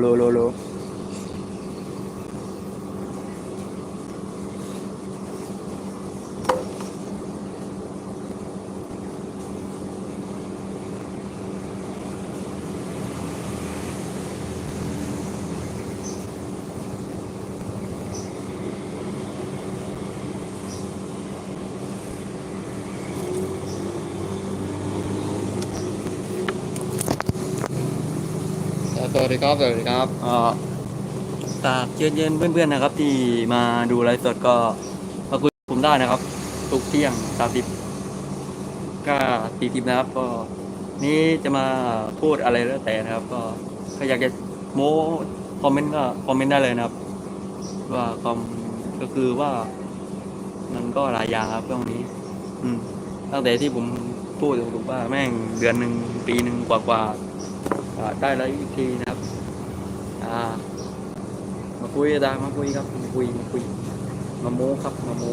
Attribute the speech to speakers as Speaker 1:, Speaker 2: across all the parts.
Speaker 1: โลโล วัสดีครับ สวัสดีครับอ่าฝากเชิญเยินเพื่อนๆนะครับ ที่มาดูไลฟ์สดก็มาคุยกับผมได้นะครับ ทุกเที่ยงสามสิบก็ตีทิปนะครับ ก็นี้จะมาพูดอะไรแล้วแต่นะครับ ก็ถ้าอยากจะโม้คอมเมนต์ก็คอมเมนต์ได้เลยนะครับ ว่าคอมก็คือว่า มันก็หลายอย่างครับช่วงนี้ อืมตั้งแต่ที่ผมพูดถูกว่าแม่งเดือนหนึ่งปีหนึ่งกว่าๆอ่า ได้แล้วอีกทีนะครับอ่ามาคุยดามาคุยครับมาคุยมาคุยมาโม้ครับมาโม้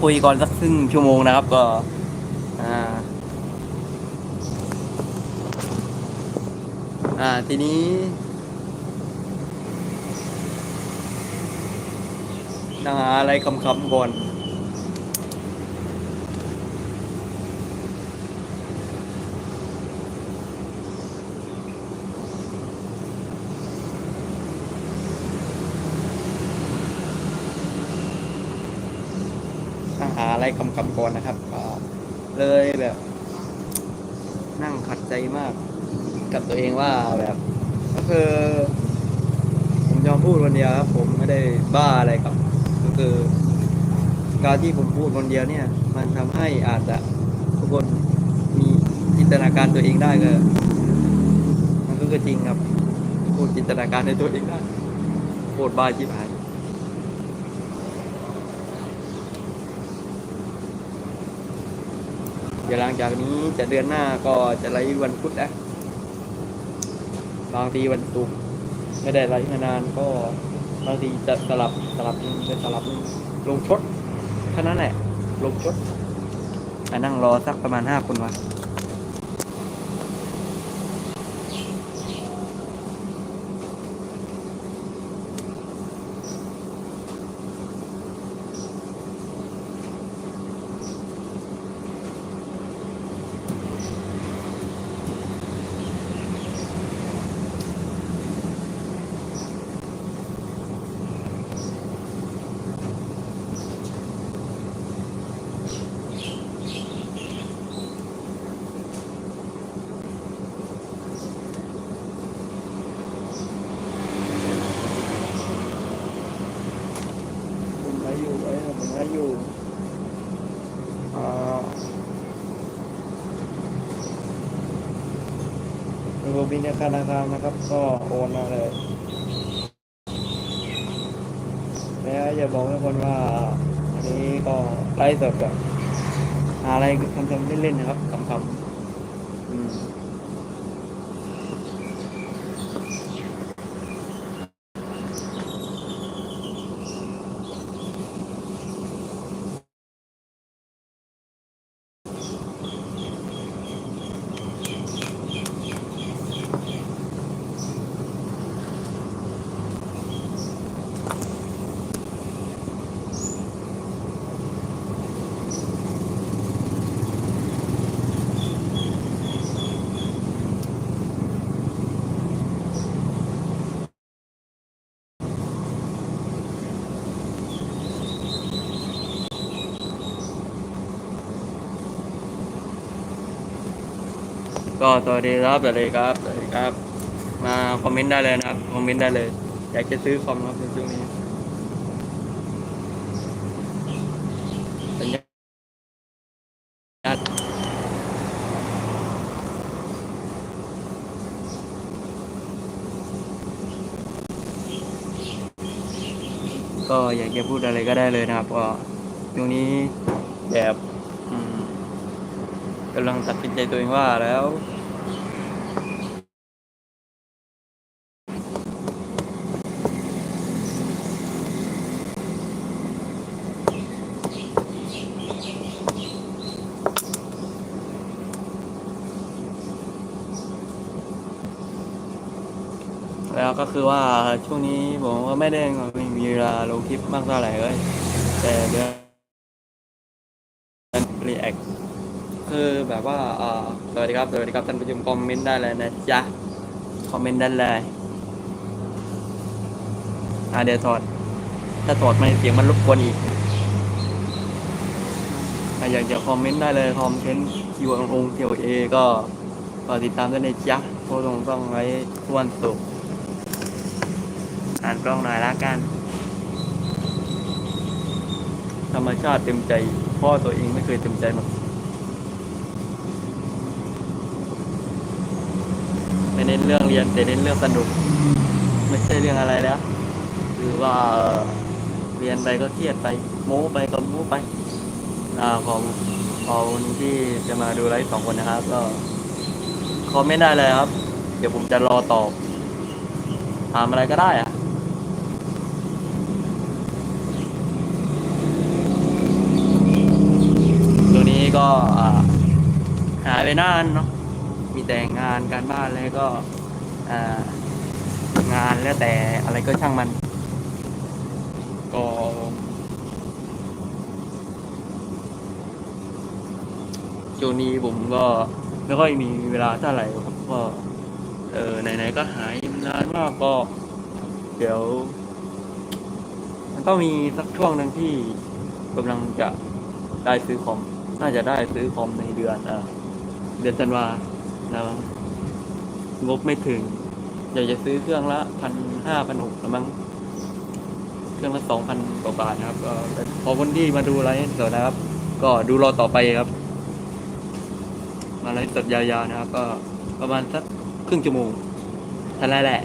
Speaker 1: คุยก่อนสักครึ่งชั่วโมงนะครับก็อ่าอ่าทีนี้นั่งอะไรคำๆก่อน นั่งหา อะไรคำก่อนนะครับเลยแบบ นั่งขัดใจมาก กับตัวเองว่าแบบ ก็คือผมยอมพูดคนเดียวครับผมไม่ได้บ้าอะไรกับ ก็คือ การที่ผมพูดคนเดียวเนี่ย มันทำให้อาจจะทุกคนมีจินตนาการตัวเองได้ก็มันก็คือจริงครับพูดจินตนาการในตัวเองได้โคตรบ้าชิบหายเดี๋ยวหลังจากนี้จะเดือนหน้าก็จะไล่วันพุธนะบางทีวันศุกร์ไม่ได้ไล่มานานก็บางทีจะสลับสลับจะสลับลงชดแค่นั้นแหละลงชดนั่งรอสักประมาณห้าคนวะ ผมไลฟ์อยู่ไอ้ผมไลฟ์อยู่อ่า ระบบบินธนาคารนะครับ ก็โอนมาเลยแล้วอย่าบอกให้คนว่าอันนี้ก็ไลฟ์สดแบบอะไรทำๆเล่นๆนะครับคำๆ ก็สวัสดีครับสวัสดีครับสวัสดีครับ มาคอมเมนต์ได้เลยนะครับคอมเมนต์ได้เลย อยากจะซื้อคอมครับในช่วงนี้สัญญาณก็อยากจะพูดอะไรก็ได้เลยนะครับก็ช่วงนี้แบบกำลังตัดสินใจตัวเองว่าแล้ว ก ก็คือว่าช่วงนี้ผมก็ไม่ได้มีเวลาลงคลิปมากเท่าไหร่เลยแต่เดือนรีแอคคือแบบว่าอ่าสวัสดีครับ สวัสดีครับท่านผู้ชมคอมเมนต์ได้เลยนะจ๊ะ คอมเมนต์ได้เลยอ่าเดี๋ยวถอด ถ้าถอดไม่เสียงมันรบกวนอีกอ่อยากจะคอมเมนต์ได้เลย คอมเมนต์คิวองคิวเอก็ฝากติดตามด้วยนจ๊ะโพสต์ลงต้องไว้ทุกวันศุกร์านกล้องหน่อยละกัน ธรรมชาติเต็มใจ พ่อตัวเองไม่เคยเต็มใจมาไม่เน้นเรื่องเรียนแต่เน้นเรื่องสนุก ไม่ใช่เรื่องอะไรแล้วคือว่าเรียนไปก็เครียดไปโม้ไปก็โม้ไปอ่าของของที่จะมาดูไลฟ์สองคนนะครับ ก็คอมเมนต์ได้เลยครับ เดี๋ยวผมจะรอตอบถามอะไรก็ได้อะตัวนี้ ก็หายไปนานเนาะมีแต่งานการบ้านแล้วก็งานแล้วแต่อะไรก็ช่างมัน ก็ช่วงนี้ผมก็ไม่ค่อยมีเวลาเท่าไหร่ครับก็เออไหนๆก็หายนานมากก็ เดี๋ยว มันต้องมีสักช่วงหนึ่งที่กำลังจะได้ซื้อคอม น่าจะได้ซื้อคอมในเดือนอเดือนธันวานะครับงบไม่ถึงอยากจะซื้อเครื่องละพันห้าพันหกละมั้งเครื่องละสองพันกว่าบาทนะครับก็ขอคุณที่มาดูไลฟ์สดนะครับ ก็ดูรอต่อไปครับ มาไลฟ์สดยาวๆนะครับ ก็ประมาณสักครึ่งชั่วโมงทันไรแหละ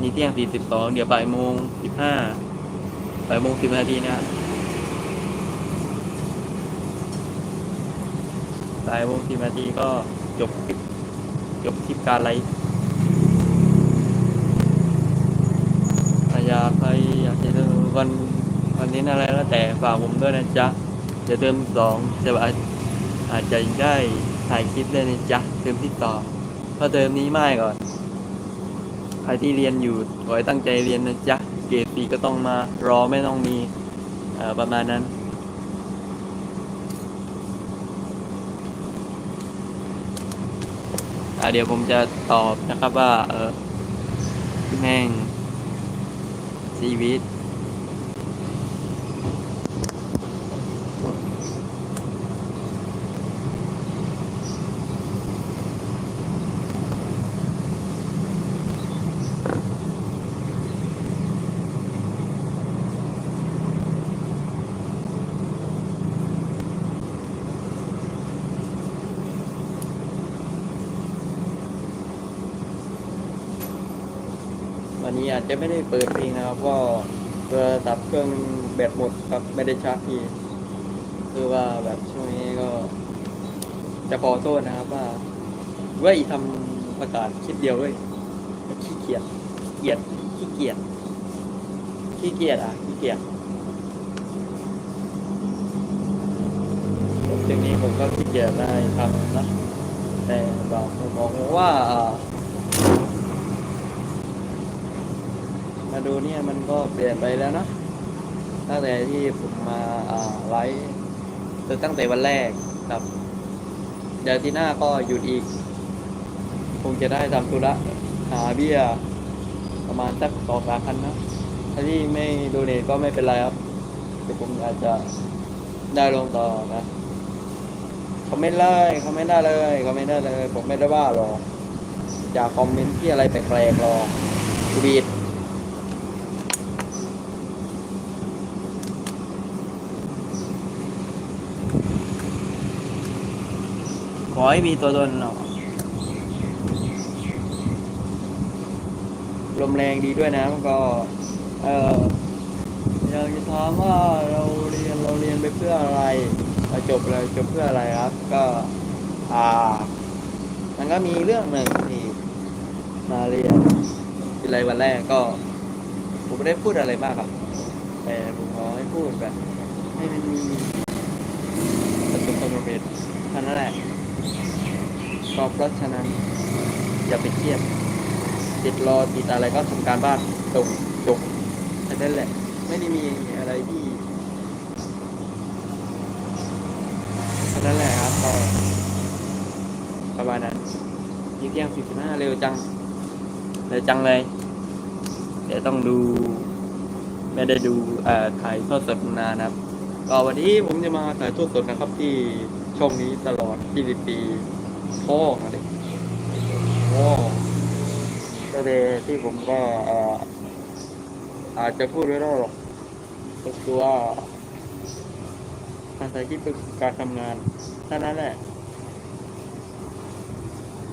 Speaker 1: นี่เที่ยงสี่สิบสองเดี๋ยวบ่ายโมงสิบห้าบ่ายโมงสิบนาทีนะครับ บ่ายโมงสิบนาทีก็จบคลิปจบคลิปการไลฟ์ถ้าอยากใครอยากจะวันวันนี้อะไรแล้วแต่ฝากผมด้วยนะจ๊ะจะเติมสองจะอาจอาจจะได้ถ่ายคลิปได้นะจ๊ะเติมที่สองเพราเติมนี้ไม่ก่อนใครที่เรียนอยู่ขอให้ตั้งใจเรียนนะจ๊ะ เกรดสีก็ต้องมารอไม่ต้องมีอ่อประมาณนั้น อ่า เดี๋ยวผมจะตอบนะครับว่า เออแม่งชีวิต ไม่ได้เปิดเพลงนะครับ ก็โทรศัพท์เครื่องแบตหมดครับไม่ได้ชาร์จที่คือว่าแบบช่วงนี้ก็ จะขอโทษนะครับว่าเว้ยทำประกาศคลิปเดียวเว้ยขี้เกียจเกียจขี้เกียจขี้เกียจอะขี้เกียจผมช่วงนี้ผมก็ขี้เกียจได้ทำนะแต่บอกผมบอกว่าอ่า มาดูเนี่ยมันก็เปลี่ยนไปแล้วนะตั้งแต่ที่ผมมาไลฟ์ตั้งแต่วันแรกครับเดี๋ยวที่หน้าก็หยุดอีก คงจะได้ทำธุระหาเบี้ยประมาณสักสองสามพันนะถ้าที่ไม่โดเนทก็ไม่เป็นไรครับเดี๋ยวผมอาจจะได้ลงต่อนะคอมเมนต์เลยคอมเมนต์ได้เลยคอมเมนต์ได้เลย ผมไม่ได้ว่าหรอกอย่าคอมเมนต์ที่อะไรแปลกๆหรอกบีด ขอให้มีตัวตนเนาะลมแรงดีด้วยนะก็ เอออยากจะถามว่าเราเรียนเราเรียนไปเพื่ออะไรเราจบเลยจบเพื่ออะไรครับ ก็อ่า มันก็มีเรื่องหนึ่งที่มาเรียนเป็นไรวันแรกก็ ผมไม่ได้พูดอะไรมากครับ แต่ผมขอให้พูดแบบให้มันมีประสบความสำเร็จเท่านั้นแหละ ก็เพราะฉะนั้น อย่าไปเครียดติดรอติดอะไรก็ทำการบ้านตรงจบแค่นั้นแหละ ไม่ได้มีอะไรที่แค่นั้นแหละครับก็ประมาณนั้นยี่เที่ยงสี่สิบห้าเร็วจัง เร็วจังเลย เดี๋ยวต้องดูไม่ได้ดูเอ่อถ่ายทอดสดนานนะครับก็วันนี้ผมจะมาถ่ายทอดสดนะครับที่ช่องนี้ตลอด20ปี พ่อมาเลยโอ้ก็เลยที่ผมก็อาจจะพูดไม่ได้หรอกก็คือว่าการใช้คลิปเป็นการทำงานเท่านั้นแหละ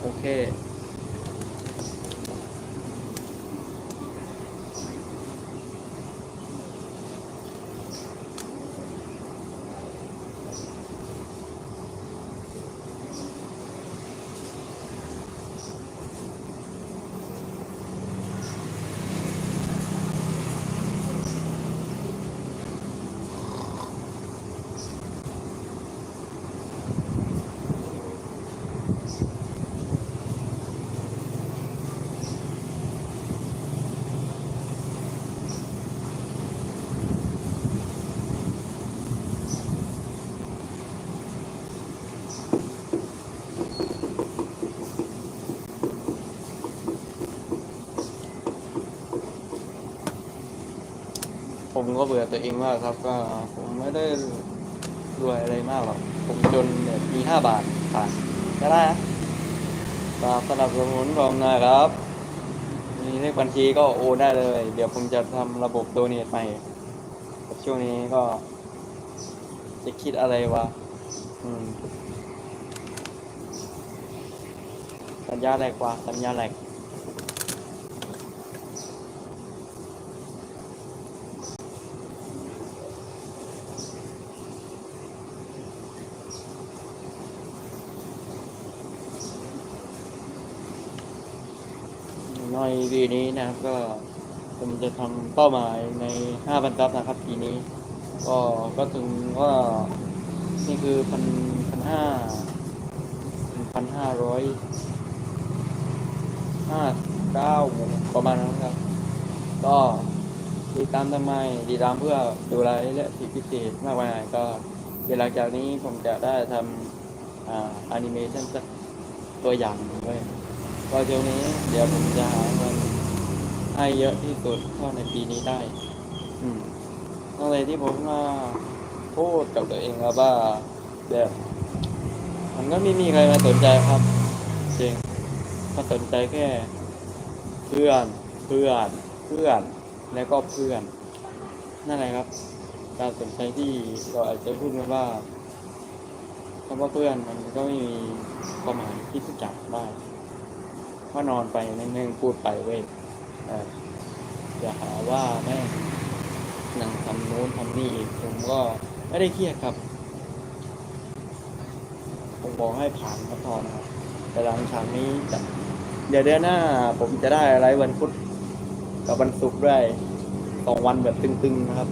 Speaker 1: โอเค ผมก็เบื่อตัวเองมากครับ ก็ผมไม่ได้รวยอะไรมากหรอกผมจนแบบมีห้าบาทผ่านก็ได้นะฝากสนับสนุนผมหนะครับ มีเลขบัญชีก็โอนได้เลย เดี๋ยวผมจะทำระบบโดเนทใหม่ช่วงนี้ก็ จะคิดอะไรวะสัญญาแหลกว่ะสัญญาแหลก ในปีนี้นะครับ ก็ผมจะทำเป้าหมายในห้าพันซับนะครับปีนี้ ก็ก็ถึงว่านี่คือพันพันห้าพันห้าร้อยห้าเก้าประมาณนั้นครับ ก็ติดตามทำไมติดตามเพื่อดูรายละเอียดพิเศษมากมายก็เดี๋ยวหลังจากนี้ผมจะได้ทำอ่าแอนิเมชันสักตัวอย่างด้วยก็ช่วนี้เดี๋ยวผมจะหาเงิน ให้เยอะที่สุดเท่าในปีนี้ได้ อืมตั้งแต่ที่ผมมาพูดกับตัวเองครับว่าแบบมันก็ไม่มีใครมาสนใจครับ จริงมาสนใจแค่ เพื่อนเพื่อนเพื่อนแล้วก็เพื่อน นั่นแหละครับ การสนใจที่เราอาจจะพูดกันว่าคำว่าเพื่อนมันก็ไม่มีความหมายที่จะจับได้ก็นอนไปนั่งๆพูดไปเว้ยเอ่ออย่าหาว่าแม่งนั่งทำโน้นทำนี่อีกผมก็ไม่ได้เครียดครับ ผมบอกให้ผ่านก็พอนะครับ แต่หลังฉากนี้จะเดี๋ยวเดือนหน้า ผมจะได้อะไรวันพุธกับวันศุกร์ด้วยสองวันแบบตึงๆนะครับ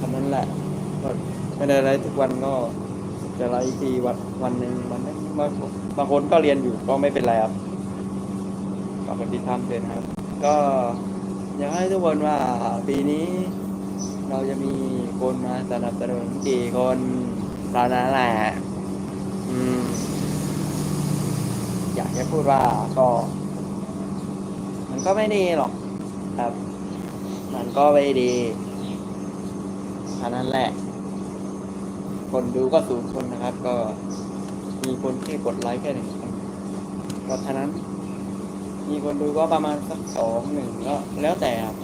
Speaker 1: ทำนั้นแหละก็ไม่ได้อะไรทุกวันก็จะไลฟ์ทีวันวันหนึ่งวันนึงบางบางคนก็เรียนอยู่ก็ไม่เป็นไรครับฝากกดติดตามด้วยนะครับ ก็อยากให้ทุกคนว่าปีนี้เราจะมีคนมาสนับสนุนกี่คนตอนนั้นแหละอืม อยากจะพูดว่าก็ มันก็ไม่ดีหรอก ครับ มันก็ไม่ดีเท่านั้นแหละ คนดูก็ศูนย์คนนะครับ ก็มีคนแค่กดไลค์แค่หนึ่งคนก็เท่านั้น มีคนดูก็ประมาณสักสองหนึ่งก็แล้วแต่ครับ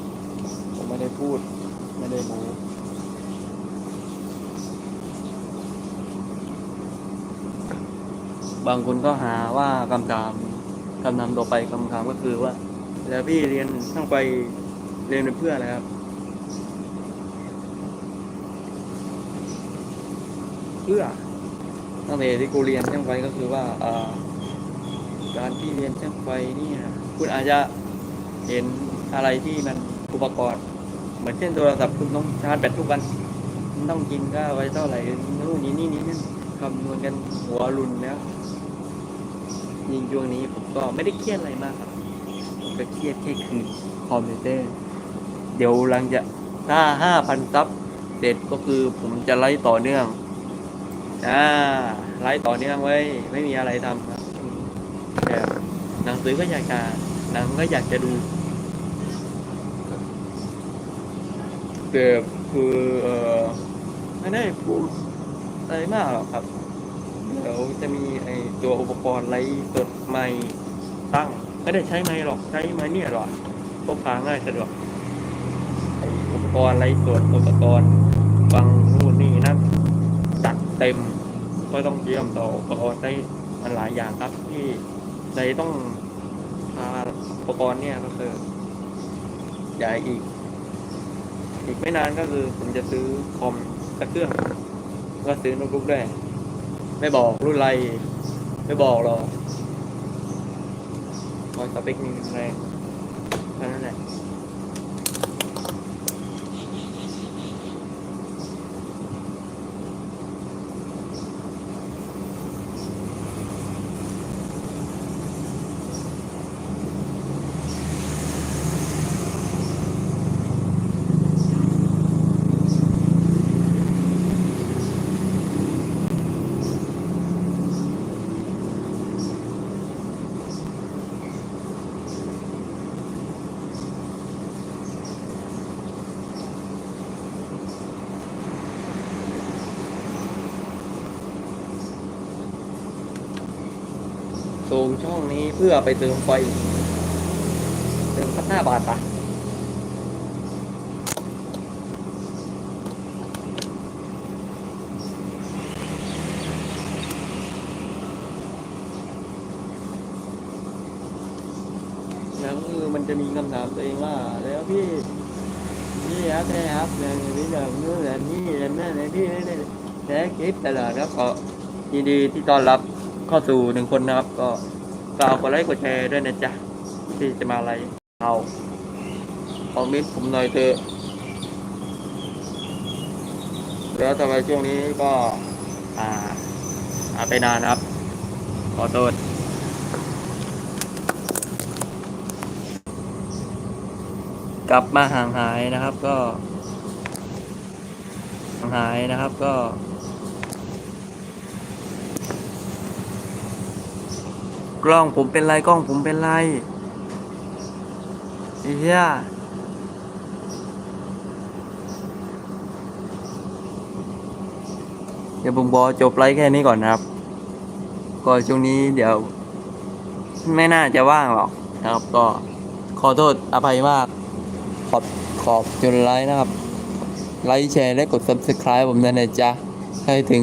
Speaker 1: ผมไม่ได้พูด ไม่ได้บูบางคนก็หาว่าคำถามคำนำต่อไปคำถามก็คือว่า แล้วพี่เรียนช่างไปเรียนเป็นเพื่ออะไรครับ เพื่อตั้งแต่ที่กูเรียนช่างไฟก็คือว่าอ่าการที่เรียนช่างไฟเนี่ย คุณอาจจะเห็นอะไรที่มันอุปกรณ์ เหมือนเช่นโทรศัพท์คุณต้องชาร์จแบตทุกวันต้องกินข้าวไว้เท่าไหร่นู่นนี่นี่นี่นั่นคำนวณกันหัวรุนแล้วยิงช่วงนี้ผมก็ไม่ได้เครียดอะไรมากครับก็เครียดแค่คืนคอมพิวเตอร์ เดี๋ยวหลังจากถ้าห้าพันซับเสร็จก็คือผมจะไล่ต่อเนื่องอ่าไล่ต่อเนื่องไว้ยไม่มีอะไรทำครับแบบหนังสือก็อยากจะ หนังก็อยากจะดู แต่คือเออไม่ได้พูดอะไรมากหรอกครับเดี๋ยวจะมีไอตัวอุปกรณ์ไลฟ์สดไม้ตั้งไม่ได้ใช้ไม้หรอกใช้ไม้เนี่ยหรอกพกพาง่ายสะดวกไออุปกรณ์ไลฟ์สดอุปกรณ์ฟังนู่นนี่นั่นจัดเต็ม ก็ต้องเยี่ยมต่ออุปกรณ์ได้มันหลายอย่างครับที่ในต้อง อุปกรณ์เนี่ยก็คือใหญ่อีก อีกไม่นานก็คือผมจะซื้อคอมสักเครื่อง ก็ซื้อโน้ตบุ๊กด้วย ไม่บอกรุ่นไร ไม่บอกหรอกพอสเปคมีแรงแค่นั้นแหละ ซูมช่องนี้เพื่อไปเติมไฟเติมพัดหน้าบาทปะแล้วคือมันจะมีคำถามตัวเองว่า แล้วพี่นี่ครับนี่ครับอย่างนี้อย่างนู้นอย่างนี้อย่างนั้นอย่างนี้นี่แต่คลิปตลอดครับก็ยินดีที่ต้อนรับ เข้าสู่หนึ่งคนนะครับ ก็ฝากกดไลค์กดแชร์ด้วยนะจ๊ะ ที่จะมาอะไรเอาคอมเมนต์ผมหน่อยเถอะแล้วต่อไปช่วงนี้ก็อ่าอาไปนานนะครับ ขอโทษกลับมาห่างหายนะครับก็ห่างหายนะครับก็ กล้องผมเป็นไรกล้องผมเป็นไรไอ้เหี้ยเดี๋ยวผมบอจบไลฟ์แค่นี้ก่อนนะครับ ก็ช่วงนี้เดี๋ยว ไม่น่าจะว่างหรอกนะครับ ก็ขอโทษอภัยมาก ขอบขอบจนไลค์นะครับ ไลค์แชร์และกด subscribe ผมด้วยนะจ๊ะ ให้ถึง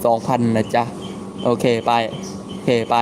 Speaker 1: 2,000 นะจ๊ะ โอเค ไป โอเค ไป